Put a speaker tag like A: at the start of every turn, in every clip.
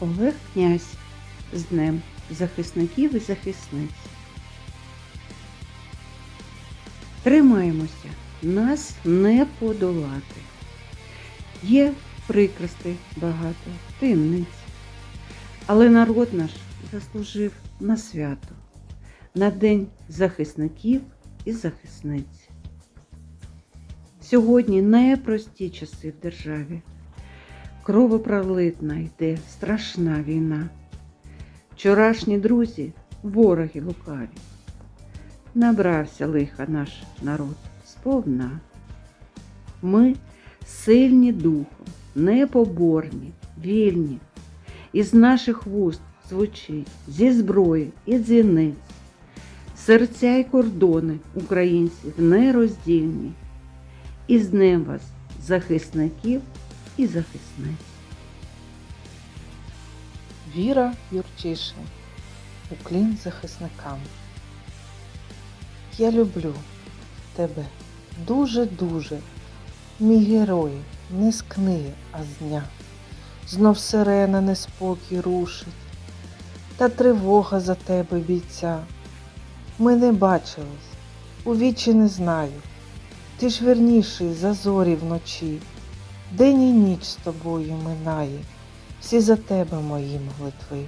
A: Олег Князь з Днем захисників і захисниць. Тримаємося, нас не подолати. Є прикростей багато, таємниць. Але народ наш заслужив на свято, на День захисників і захисниць. Сьогодні непрості часи в державі. Кровопролитна йде страшна війна. Вчорашні друзі, вороги лукаві. Набрався лиха наш народ сповна. Ми сильні духом, непоборні, вільні. Із наших вуст звучить зі зброї і дзвіниць. Серця й кордони українців нероздільні. І з ним вас, захисників і захисниць.
B: Віра Юрчишин. Уклін захисникам. Я люблю тебе дуже-дуже, мій герой, не з книги, а з дня. Знов сирена неспокій рушить, та тривога за тебе бійця. Ми не бачились, у вічі не знаю. Ти ж верніший за зорі вночі. День і ніч з тобою минає, всі за тебе мої молитви.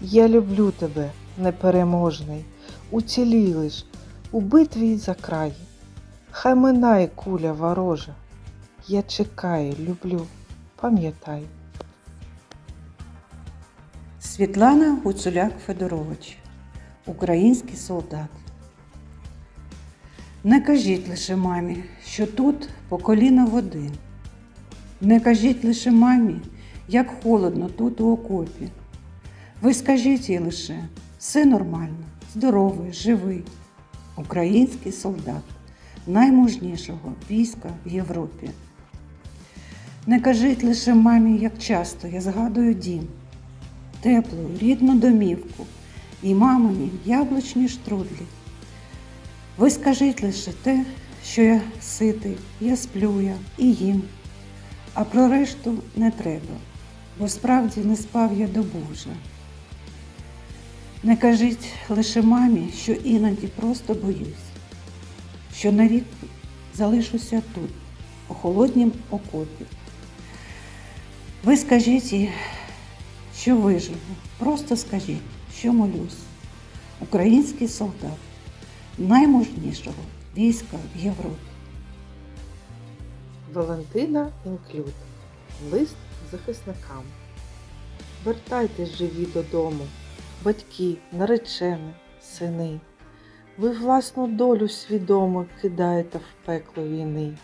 B: Я люблю тебе, непереможний, уціліли ж у битві за край. Хай минає куля ворожа. Я чекаю, люблю, пам'ятай.
A: Світлана Гуцуляк Федорович, український солдат. Не кажіть лише мамі, що тут по коліна води. Не кажіть лише мамі, як холодно тут у окопі. Ви скажіть їй лише, все нормально, здоровий, живий. Український солдат наймужнішого війська в Європі. Не кажіть лише мамі, як часто я згадую дім, теплу, рідну домівку і мамині яблучні штрудлі. Ви скажіть лише те, що я ситий, я сплю я і їм, а про решту не треба, бо справді не спав я добу вже. Не кажіть лише мамі, що іноді просто боюсь, що навік залишуся тут, у холоднім окопі. Ви скажіть їй, що виживу, просто скажіть, що молюсь. Український солдат наймужнішого війська в Європі.
B: Валентина Інклюд. Лист захисникам. Вертайтесь живі додому, батьки, наречені, сини. Ви власну долю свідомо кидаєте в пекло війни.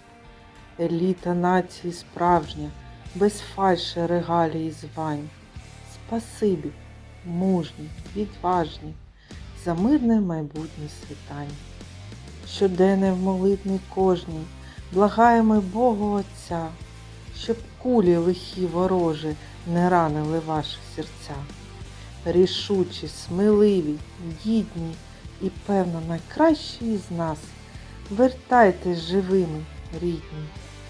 B: Еліта нації справжня, без фальши регалій і звань. Спасибі, мужні, відважні, за мирне майбутнє світань. Щоденне в молитві кожній благаємо Богу Отця, щоб кулі лихі ворожі не ранили ваші серця. Рішучі, сміливі, гідні і, певно, найкращі із нас. Вертайтесь живими, рідні,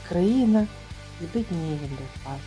B: країна збідніє для вас.